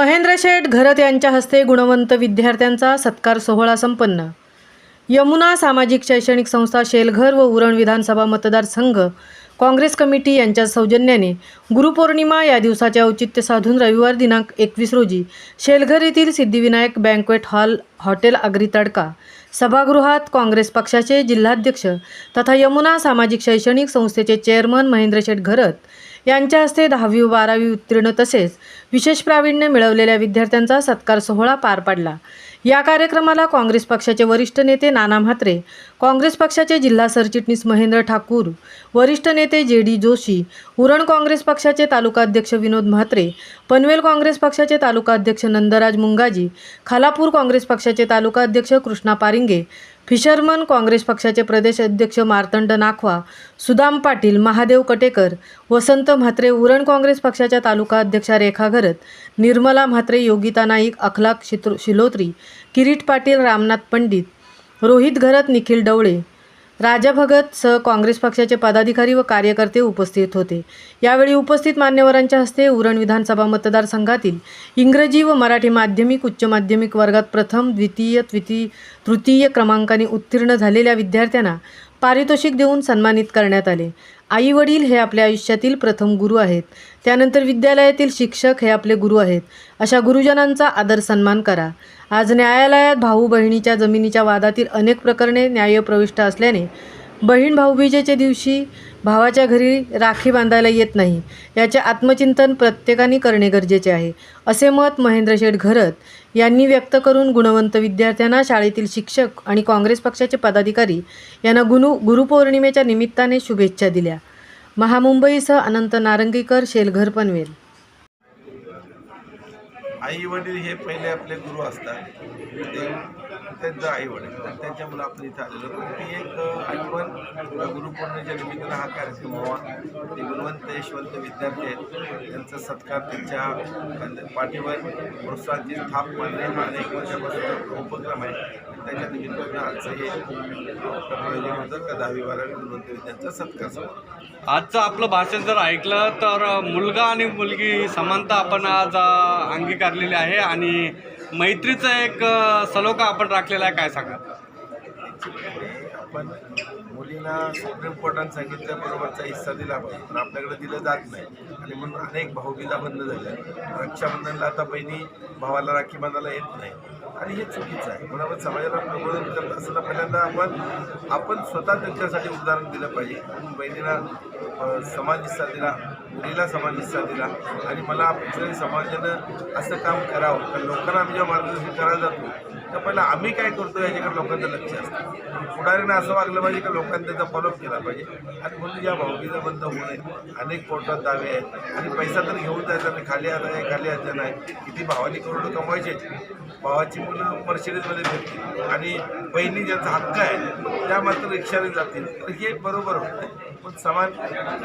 महेंद्र शेठ घरत यांच्या हस्ते गुणवंत विद्यार्थ्यांचा सत्कार सोहळा संपन्न. यमुना सामाजिक शैक्षणिक संस्था शेलघर व उरण विधानसभा मतदारसंघ काँग्रेस कमिटी यांच्या सौजन्याने गुरुपौर्णिमा या दिवसाचे औचित्य साधून रविवार दिनांक एकवीस रोजी शेलघर येथील Siddhivinayak banquet hall hotel Agri Tadka सभागृहात काँग्रेस पक्षाचे जिल्हाध्यक्ष तथा यमुना सामाजिक शैक्षणिक संस्थेचे चेअरमन महेंद्र शेठ घरत यांच्या हस्ते दहावी व बारावी उत्तीर्ण तसेच विशेष प्रावीण्य मिळवलेल्या विद्यार्थ्यांचा सत्कार सोहळा पार पडला. या कार्यक्रमाला काँग्रेस पक्षाचे वरिष्ठ नेते नाना म्हात्रे काँग्रेस पक्षाचे जिल्हा सरचिटणीस महेंद्र ठाकूर वरिष्ठ नेते जे डी जोशी उरण काँग्रेस पक्षाचे तालुकाध्यक्ष विनोद म्हात्रे पनवेल काँग्रेस पक्षाचे तालुकाध्यक्ष नंदराज मुंगाजी खालापूर काँग्रेस पक्षाचे तालुकाध्यक्ष कृष्णा पारिंगे फिशरमन काँग्रेस पक्षाचे प्रदेश अध्यक्ष मार्तंड नाखवा सुदाम पाटील महादेव कटेकर वसंत म्हात्रे उरण काँग्रेस पक्षाच्या तालुका अध्यक्षा रेखा घरत निर्मला म्हात्रे योगिता नाईक अखलाक शित्र शिलोत्री किरीट पाटील रामनाथ पंडित रोहित घरत निखिल डवळे राजा भगत सह काँग्रेस पक्षाचे पदाधिकारी व कार्यकर्ते उपस्थित होते. यावेळी उपस्थित मान्यवरांच्या हस्ते उरण विधानसभा मतदारसंघातील इंग्रजी व मराठी माध्यमिक उच्च माध्यमिक वर्गात प्रथम द्वितीय तृतीय तृतीय क्रमांकाने उत्तीर्ण झालेल्या विद्यार्थ्यांना पारितोषिक देऊन सन्मानित करण्यात आले. आई वडील हे आपल्या आयुष्यातील प्रथम गुरु आहेत. त्यानंतर विद्यालयातील शिक्षक हे आपले गुरु आहेत. अशा गुरुजनांचा आदर सन्मान करा. आज न्यायालयात भाऊ बहिणीच्या जमिनीच्या वादातील अनेक प्रकरणे न्यायप्रविष्ट असल्याने बहीण भाऊबीजेच्या दिवशी भावाच्या घरी राखी बांधायला येत नाही. याचे आत्मचिंतन प्रत्येकाने करणे गरजेचे आहे. असे मत महेंद्र शेठ घरत यांनी व्यक्त करून गुणवंत विद्यार्थ्यांना शाळेतील शिक्षक आणि काँग्रेस पक्षाचे पदाधिकारी यांना गुरु गुरुपौर्णिमेच्या निमित्ताने शुभेच्छा दिल्या. महामुंबईसह अनंत नारंगीकर शेलघर पनवेल. आई वडील हे पहिले आपले गुरु असतात. ते त्यांचं आई वडील त्यांच्यामुळे आपण इथं आलेलो पण ती एक आठवण गुरुपौर्णिमेच्या निमित्तानं हा कार्यक्रम व्हावा. ते गुणवंत यशवंत विद्यार्थी आहेत. त्यांचा सत्कार त्यांच्या पाठीवर प्रोत्साहनची थाप मारणे हा अनेक वर्षापासून उपक्रम आहे. त्याच्या निमित्तानं आजचं हे प्रयोजन होतं. का दहावी बारावी गुणवंत विद्यार्थ्यांचा सत्कार आजचं आपलं भाषण जर ऐकलं तर मुलगा आणि मुलगी समानता आपण आज अंगीकारलेली आहे. आणि मैत्रीचा एक सलोखा आपण राखलेला आहे. काय सांगा आपण मुलींना सुप्रीम कोर्टाने सांगितल्याबरोबरचा हिस्सा दिला पाहिजे पण आपल्याकडे दिलं जात नाही. आणि म्हणून अनेक भाऊबीजा बंद झाल्या. रक्षाबंधनला आता बहिणी भावाला राखी बांधायला येत नाही. आणि हे चुकीचं आहे. म्हणून आपण समाजाला प्रबोधन करत असताना पहिल्यांदा आपण आपण स्वतः त्यांच्यासाठी उदाहरण दिलं पाहिजे. म्हणून बहिणीला समाज समान हिस्सा दिला मुलीला समान हिस्सा दिला. आणि मला आपल्या समाजानं असं काम करावं. तर लोकांना आम्ही जेव्हा मार्गदर्शन करायला जातो तर पहिला आम्ही काय करतो याच्याकडे लोकांचं लक्ष असतं. पुढारीनं असं वागलं पाहिजे की लोकांनी त्याचा फॉलोअप केला पाहिजे. आणि म्हणून या भावगीचा बंद होऊ नये. अनेक कोर्टात दावे आहेत. आणि पैसा तर घेऊन जायचा नाही. खाली आता आहे खाली आता नाही. किती भावानी करोड कमवायचे भावाची मुलं मर्सिडीजमध्ये भेटतील. आणि बहिणी ज्यांचा हक्क आहे त्या मात्र रिक्षाने जातील. तर हे बरोबर होतं. पण समान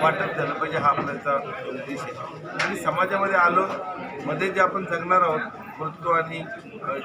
वाटप झालं पाहिजे हा आपल्याचा उद्देश आहे. आणि समाजामध्ये आलो मध्ये जे आपण जगणार आहोत मृत्यू आणि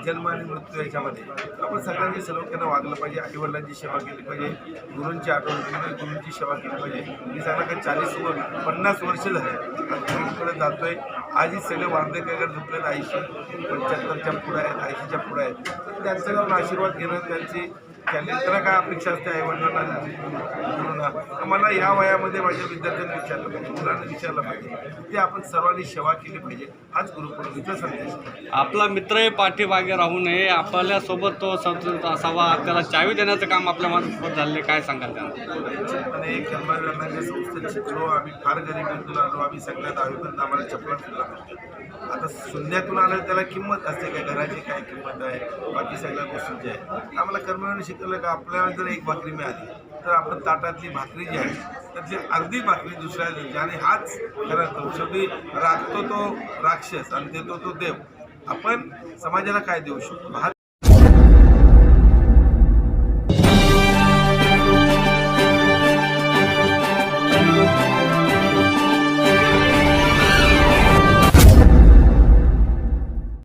जन्म आणि मृत्यू याच्यामध्ये. आपण सगळ्यांनी सलोख्यानं वागलं पाहिजे. आईवडिलांची सेवा केली पाहिजे. गुरूंची आठवण केली पाहिजे. गुरूंची सेवा केली पाहिजे. मी सांगा का चाळीस वर्ष पन्नास वर्ष झाले आज गुरूंकडे जातोय. आजही सगळे वार्धे काय झोपलेत ऐंशी पंच्याहत्तरच्या पुढं आहेत ऐंशीच्या पुढं आहेत. तर त्यांचं जाऊन आशीर्वाद घेणं त्यांची त्यांनी त्यांना काय अपेक्षा असते आईवडिलांना? मला या वयामध्ये माझ्या विद्यार्थ्यांनी विचारलं पाहिजे मुलांना विचारलं पाहिजे. ते आपण सर्वांनी सेवा केली पाहिजे. हाच गुरुपौर्णिमेचा संदेश. आपला मित्रही पाठीमागे राहू नये. आपल्यासोबत तो सतत असावा. त्याला चावी देण्याचं काम आपल्या मार्फत झालेलं काय सांगाल त्यांना निश्चितपणे कर्मवीरांच्या संस्थेत शिकलो. आम्ही फार गरिबीतून आलो. आम्ही सगळ्यात आम्हीपर्यंत आम्हाला चपला. आता शून्यातून आलं त्याला किंमत असते काय? घराची काय किंमत आहे? बाकी सगळ्या गोष्टींची आहे आम्हाला कर्मवीरांनी शिकवलं का आपल्याला जर एक भाकरी मिळाली तर आपण ताटातली भाकरी जी आहे तर ती अर्धी भाकरी दुसऱ्या द्यायची आणि हाच खरं तो शेवटी राखतो तो राक्षस आणि देतो तो देव. आपण समाजाला काय देऊ शकतो?